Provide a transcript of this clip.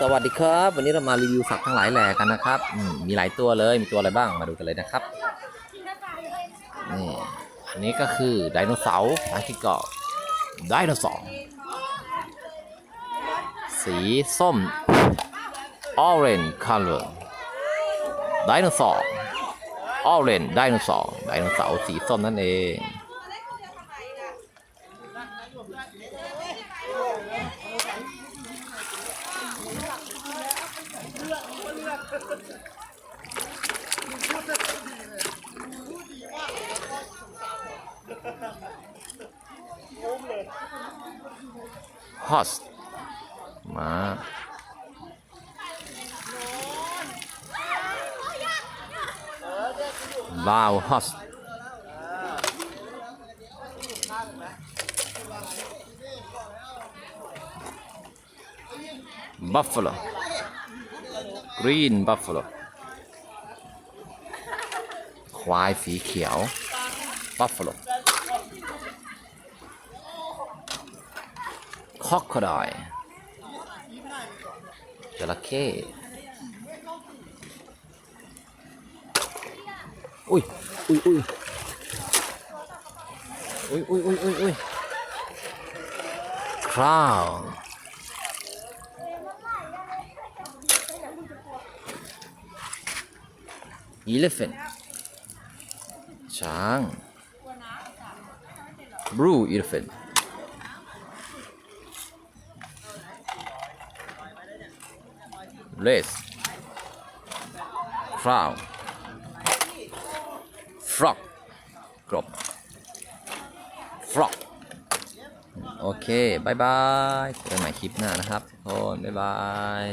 สวัสดีครับ วันนี้เรามารีวิวสัตว์ทั้งหลายแหล่กันนะครับมมีหลายตัวเลยมีตัวอะไรบ้างมาดูกันเลยนะครับนี่อันนี้ก็คือไดโนเสาร์ภาษาอังกฤษก็ไดโนเสาร์สีส้ม orange color ไดโนเสาร์ orange ไดโนเสาร์ไดโนเสาร์สีส้มนั่นเอง Host. Wow, host. Buffalo. กรีนบัฟฟาโลควายสีเขียวบัฟฟาโลคอกคดอยจระเข้อุ้ยอุ้ยอุ้ยอุ้ยอุ้ยอุ้ยอุ้ยอุ้ยคราว elephant ช้าง blue elephant race crown frog กรบ frog โอเคบายบายเจอกันใหม่คลิปหน้านะครับทุกคนบายบาย